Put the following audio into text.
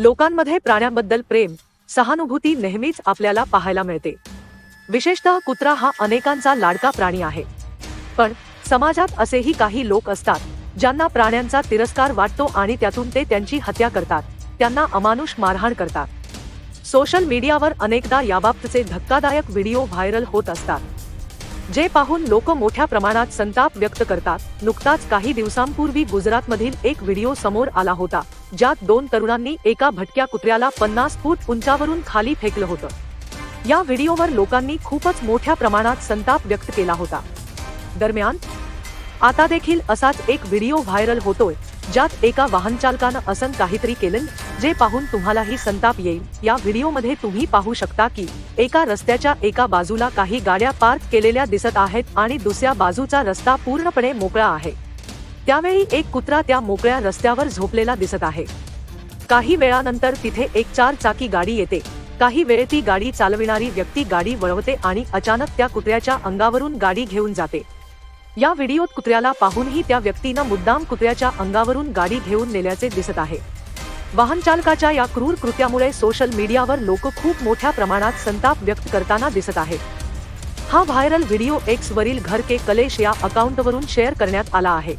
लोकांमध्ये प्राण्यांबद्दल प्रेम सहानुभूती नेहमीच आपल्याला पाहायला मिळते. विशेषतः कुत्रा हा अनेकांचा लाडका प्राणी आहे. पण समाजात असेही काही लोक असतात ज्यांना प्राण्यांचा तिरस्कार वाटतो आणि त्यातून ते त्यांची हत्या करतात त्यांना अमानुष मारहाण करतात. सोशल मीडियावर अनेकदा याबाबतचे धक्कादायक व्हिडिओ व्हायरल होत असतात. जे पाहून लोक मोठ्या प्रमाणात संताप व्यक्त करतात. नुकताच काही दिवसांपूर्वी गुजरातमधील एक व्हिडिओ समोर आला होता. ज्यात दोन तरुणांनी एका भटक्या कुत्र्याला पन्नास फूट उंचावरून खाली फेकलं होतं. या व्हिडिओवर लोकांनी खूपच मोठ्या प्रमाणात संताप व्यक्त केला होता. दरम्यान आता देखील असाच एक व्हिडिओ व्हायरल होतोय ज्यात एका वाहन चालकानं असं काहीतरी केलं जे पाहून तुम्हालाही संताप येईल. या व्हिडिओमध्ये तुम्ही पाहू शकता की एका रस्त्याच्या एका बाजूला काही गाड्या पार्क केलेल्या दिसत आहेत आणि दुसऱ्या बाजूचा रस्ता पूर्णपणे मोकळा आहे. त्यावेळी एक कुत्रा त्या मोकळ्या रस्त्यावर झोपलेला दिसत आहे. काही वेळानंतर तिथे एक चार चाकी गाडी येते. काही वेळ ती गाडी चालविणारी व्यक्ती गाडी वळवते आणि अचानक त्या कुत्र्याच्या अंगावरून गाडी घेऊन जाते. या व्हिडिओत कुत्र्याला पाहूनही त्या व्यक्तीनं मुद्दाम कुत्र्याच्या अंगावरून गाडी घेऊन नेल्याचे दिसत आहे. वाहन चालकाच्या या क्रूर कृत्यामुळे सोशल मीडियावर लोक खूप मोठ्या प्रमाणात संताप व्यक्त करताना दिसत आहेत हा व्हायरल व्हिडिओ एक्स वरील घर के कलेश या अकाउंटवरून शेअर करण्यात आला आहे.